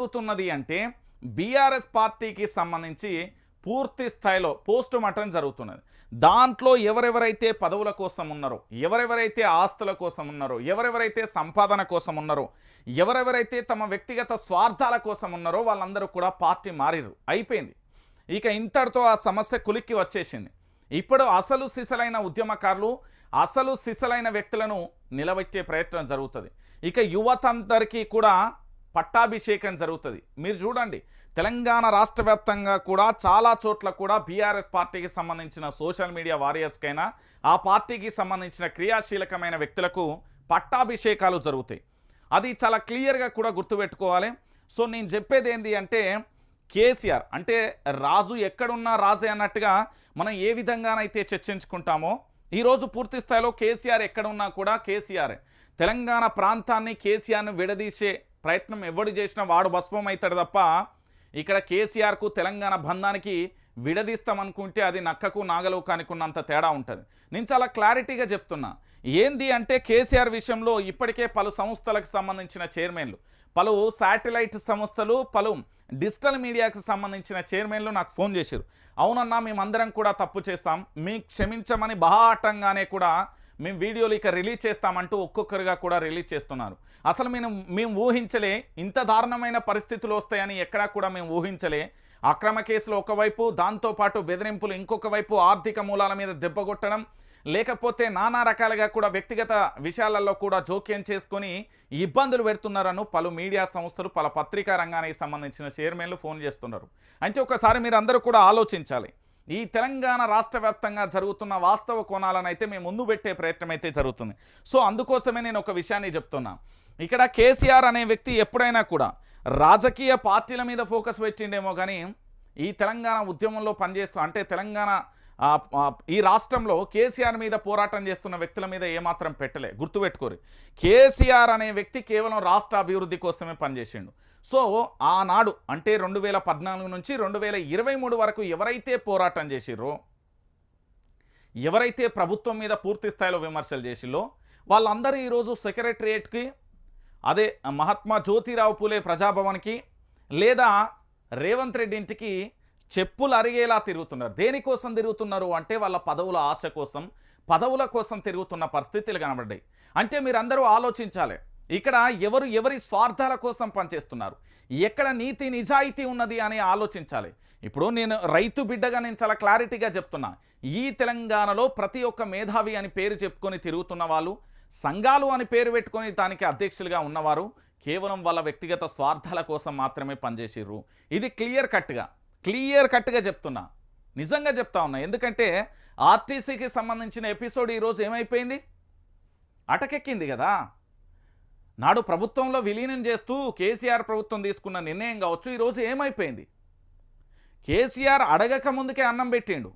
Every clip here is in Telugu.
జరుగుతున్నది అంటే బీఆర్ఎస్ పార్టీకి సంబంధించి పూర్తి స్థాయిలో పోస్ట్ మార్టం జరుగుతున్నది. దాంట్లో ఎవరెవరైతే పదవుల కోసం ఉన్నారో ఎవరెవరైతే ఆస్తుల కోసం ఉన్నారో ఎవరెవరైతే సంపాదన కోసం ఉన్నారో ఎవరెవరైతే తమ వ్యక్తిగత స్వార్థాల కోసం ఉన్నారో వాళ్ళందరూ కూడా పార్టీ మారిరు అయిపోయింది. ఇక ఇంతటితో ఆ సమస్య కులిక్కి వచ్చేసింది. ఇప్పుడు అసలు సిసలైన ఉద్యమకారులు అసలు సిసలైన వ్యక్తులను నిలబెట్టే ప్రయత్నం జరుగుతుంది. ఇక యువతందరికీ కూడా పట్టాభిషేకం జరుగుతుంది. మీరు చూడండి తెలంగాణ రాష్ట్ర వ్యాప్తంగా కూడా చాలా చోట్ల కూడా బీఆర్ఎస్ పార్టీకి సంబంధించిన సోషల్ మీడియా వారియర్స్కైనా ఆ పార్టీకి సంబంధించిన క్రియాశీలకమైన వ్యక్తులకు పట్టాభిషేకాలు జరుగుతాయి. అది చాలా క్లియర్గా కూడా గుర్తుపెట్టుకోవాలి. సో నేను చెప్పేది ఏంటి అంటే కేసీఆర్ అంటే రాజు ఎక్కడున్నా రాజే అన్నట్టుగా మనం ఏ విధంగానైతే చర్చించుకుంటామో ఈరోజు పూర్తి స్థాయిలో కేసీఆర్ ఎక్కడున్నా కూడా కేసీఆర్. తెలంగాణ ప్రాంతాన్ని కేసీఆర్ను విడదీసే ప్రయత్నం ఎవడు చేసినా వాడు భస్మం అవుతాడు తప్ప ఇక్కడ కేసీఆర్కు తెలంగాణ బంధానికి విడదీస్తామనుకుంటే అది నక్కకు నాగలోకానికి ఉన్నంత తేడా ఉంటుంది. నేను చాలా క్లారిటీగా చెప్తున్నా. ఏంది అంటే కేసీఆర్ విషయంలో ఇప్పటికే పలు సంస్థలకు సంబంధించిన చైర్మన్లు పలు శాటిలైట్ సంస్థలు పలు డిజిటల్ మీడియాకు సంబంధించిన చైర్మన్లు నాకు ఫోన్ చేశారు అవునన్నా మేమందరం కూడా తప్పు చేస్తాం. మీకు క్షమించమని బహాటంగానే కూడా మేము వీడియోలు ఇక రిలీజ్ చేస్తామంటూ ఒక్కొక్కరుగా కూడా రిలీజ్ చేస్తున్నారు. అసలు మేము మేము ఊహించలే ఇంత దారుణమైన పరిస్థితులు వస్తాయని ఎక్కడా కూడా మేము ఊహించలే. అక్రమ కేసులు ఒకవైపు దాంతోపాటు బెదిరింపులు ఇంకొక వైపు ఆర్థిక మూలాల మీద దెబ్బ కొట్టడం లేకపోతే నానా రకాలుగా కూడా వ్యక్తిగత విషయాలలో కూడా జోక్యం చేసుకొని ఇబ్బందులు పెడుతున్నారను పలు మీడియా సంస్థలు పలు పత్రికా రంగానికి సంబంధించిన చైర్మన్లు ఫోన్ చేస్తున్నారు. అంటే ఒకసారి మీరు అందరూ కూడా ఆలోచించాలి. ఈ తెలంగాణ రాష్ట్ర వ్యాప్తంగా జరుగుతున్న వాస్తవ కోణాలను అయితే మేము ముందు పెట్టే ప్రయత్నం అయితే జరుగుతుంది. సో అందుకోసమే నేను ఒక విషయాన్ని చెప్తున్నా. ఇక్కడ కేసీఆర్ అనే వ్యక్తి ఎప్పుడైనా కూడా రాజకీయ పార్టీల మీద ఫోకస్ పెట్టిండేమో కానీ ఈ తెలంగాణ ఉద్యమంలో పనిచేస్తూ అంటే తెలంగాణ ఈ రాష్ట్రంలో కేసీఆర్ మీద పోరాటం చేస్తున్న వ్యక్తుల మీద ఏమాత్రం పెట్టలే. గుర్తుపెట్టుకోరు. కేసీఆర్ అనే వ్యక్తి కేవలం రాష్ట్ర అభివృద్ధి కోసమే పనిచేసిండు. సో ఆనాడు అంటే రెండు వేల పద్నాలుగు నుంచి రెండు వేల ఇరవై మూడు వరకు ఎవరైతే పోరాటం చేసిర్రో ఎవరైతే ప్రభుత్వం మీద పూర్తి స్థాయిలో విమర్శలు చేసిల్లో వాళ్ళందరూ ఈరోజు సెక్రటరియేట్కి అదే మహాత్మా జ్యోతిరావు పూలే ప్రజాభవన్కి లేదా రేవంత్ రెడ్డి ఇంటికి చెప్పులు అరిగేలా తిరుగుతున్నారు. దేనికోసం తిరుగుతున్నారు అంటే వాళ్ళ పదవుల ఆశ కోసం పదవుల కోసం తిరుగుతున్న పరిస్థితులు కనబడ్డాయి. అంటే మీరందరూ ఆలోచించాలి. ఇక్కడ ఎవరు ఎవరి స్వార్థాల కోసం పనిచేస్తున్నారు? ఎక్కడ నీతి నిజాయితీ ఉన్నది అని ఆలోచించాలి. ఇప్పుడు నేను రైతు బిడ్డగా నేను చాలా క్లారిటీగా చెప్తున్నా. ఈ తెలంగాణలో ప్రతి ఒక్క మేధావి అని పేరు చెప్పుకొని తిరుగుతున్న వాళ్ళు సంఘాలు అని పేరు పెట్టుకొని దానికి అధ్యక్షులుగా ఉన్నవారు కేవలం వాళ్ళ వ్యక్తిగత స్వార్థాల కోసం మాత్రమే పనిచేసిర్రు. ఇది క్లియర్ కట్గా క్లియర్ కట్గా చెప్తున్నా. నిజంగా చెప్తా ఉన్నా. ఎందుకంటే ఆర్టీసీకి సంబంధించిన ఎపిసోడ్ ఈరోజు ఏమైపోయింది? అటకెక్కింది కదా. నాడు ప్రభుత్వంలో విలీనం చేస్తూ కేసీఆర్ ప్రభుత్వం తీసుకున్న నిర్ణయం కావచ్చు ఈరోజు ఏమైపోయింది? కేసీఆర్ అడగక ముందుకే అన్నం పెట్టిండు.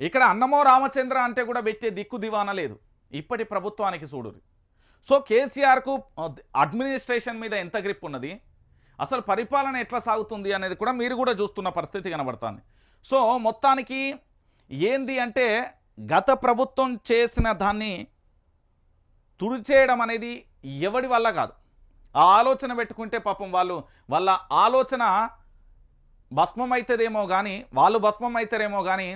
ఇక్కడ అన్నమో రామచంద్ర అంటే కూడా పెట్టే దిక్కు దివాన లేదు. ఇప్పటి ప్రభుత్వానికి చూడురు సో కేసీఆర్కు అడ్మినిస్ట్రేషన్ మీద ఎంత గ్రిప్ ఉన్నది? అసలు పరిపాలన ఎట్లా సాగుతుంది అనేది కూడా మీరు కూడా చూస్తున్న పరిస్థితి కనబడుతుంది. సో మొత్తానికి ఏంది అంటే గత ప్రభుత్వం చేసిన దాన్ని తుడిచేయడం అనేది ఎవడి వల్ల కాదు. ఆ ఆలోచన పెట్టుకుంటే పాపం వాళ్ళు వాళ్ళ ఆలోచన భస్మం అవుతుందేమో కానీ వాళ్ళు భస్మం అవుతారేమో కానీ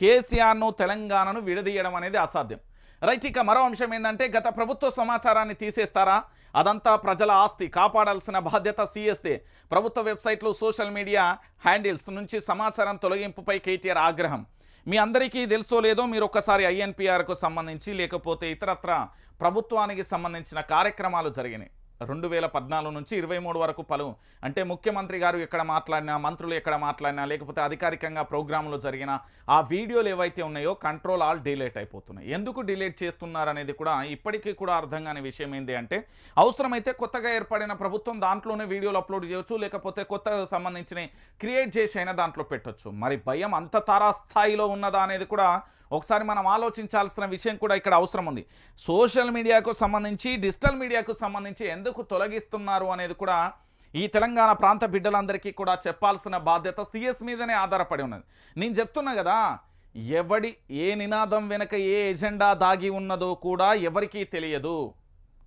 కేసీఆర్ను తెలంగాణను విడదీయడం అనేది అసాధ్యం. రైట్ ఇక మరో అంశం ఏంటంటే గత ప్రభుత్వ సమాచారాన్ని తీసేస్తారా? అదంతా ప్రజల ఆస్తి కాపాడాల్సిన బాధ్యత సీఎస్దే. ప్రభుత్వ వెబ్సైట్లు సోషల్ మీడియా హ్యాండిల్స్ నుంచి సమాచారం తొలగింపుపై కేటీఆర్ ఆగ్రహం. మీ అందరికీ తెలుసో లేదో మీరు ఒక్కసారి ఐఎన్పిఆర్కు సంబంధించి లేకపోతే ఇతరత్ర ప్రభుత్వానికి సంబంధించిన కార్యక్రమాలు జరిగినాయి. రెండు వేల పద్నాలుగు నుంచి ఇరవై మూడు వరకు పలు అంటే ముఖ్యమంత్రి గారు ఎక్కడ మాట్లాడినా మంత్రులు ఎక్కడ మాట్లాడినా లేకపోతే అధికారికంగా ప్రోగ్రాంలు జరిగిన ఆ వీడియోలు ఏవైతే ఉన్నాయో కంట్రోల్ ఆల్ డిలేట్ అయిపోతున్నాయి. ఎందుకు డిలేట్ చేస్తున్నారు అనేది కూడా ఇప్పటికీ కూడా అర్థం కాని విషయం ఏంటి అంటే అవసరమైతే కొత్తగా ఏర్పడిన ప్రభుత్వం దాంట్లోనే వీడియోలు అప్లోడ్ చేయొచ్చు లేకపోతే కొత్తగా సంబంధించిన క్రియేట్ చేసి అయినా దాంట్లో పెట్టొచ్చు. మరి భయం అంత తారాస్థాయిలో ఉన్నదా అనేది కూడా ఒకసారి మనం ఆలోచించాల్సిన విషయం కూడా ఇక్కడ అవసరం ఉంది. సోషల్ మీడియాకు సంబంధించి డిజిటల్ మీడియాకు సంబంధించి ఎందుకు తొలగిస్తున్నారు అనేది కూడా ఈ తెలంగాణ ప్రాంత బిడ్డలందరికీ కూడా చెప్పాల్సిన బాధ్యత సిఎస్ మీదనే ఆధారపడి ఉన్నది. నేను చెప్తున్నా కదా ఎవడి ఏ నినాదం వెనక ఏ ఎజెండా దాగి ఉన్నదో కూడా ఎవరికీ తెలియదు.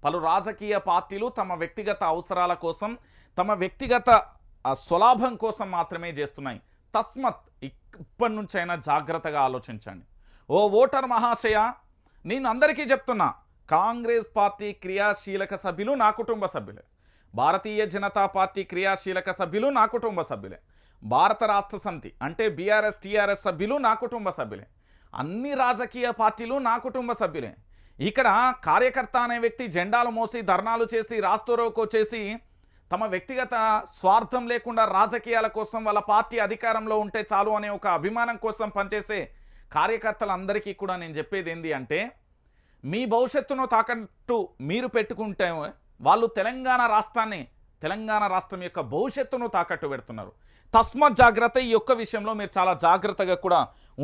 పలు రాజకీయ పార్టీలు తమ వ్యక్తిగత అవసరాల కోసం తమ వ్యక్తిగత స్వలాభం కోసం మాత్రమే చేస్తున్నాయి. తస్మత్ ఇప్పటి నుంచైనా జాగ్రత్తగా ఆలోచించండి. ఓ ఓటర్ మహాశయ నేను అందరికీ చెప్తున్నా కాంగ్రెస్ పార్టీ క్రియాశీలక సభ్యులు నా కుటుంబ సభ్యులే. భారతీయ జనతా పార్టీ క్రియాశీలక సభ్యులు నా కుటుంబ సభ్యులే. భారత రాష్ట్ర సమితి అంటే బీఆర్ఎస్ టీఆర్ఎస్ సభ్యులు నా కుటుంబ సభ్యులే. అన్ని రాజకీయ పార్టీలు నా కుటుంబ సభ్యులే. ఇక్కడ కార్యకర్త అనే వ్యక్తి జెండాలు మోసి ధర్నాలు చేసి రాస్తోరోకో వచ్చేసి తమ వ్యక్తిగత స్వార్థం లేకుండా రాజకీయాల కోసం వాళ్ళ పార్టీ అధికారంలో ఉంటే చాలు అనే ఒక అభిమానం కోసం పనిచేసే కార్యకర్తలందరికీ కూడా నేను చెప్పేది ఏంటి అంటే మీ భవిష్యత్తును తాకట్టు మీరు పెట్టుకుంటే వాళ్ళు తెలంగాణ రాష్ట్రాన్ని తెలంగాణ రాష్ట్రం యొక్క భవిష్యత్తును తాకట్టు పెడుతున్నారు. తస్మత్ జాగ్రత్త ఈ యొక్క విషయంలో మీరు చాలా జాగ్రత్తగా కూడా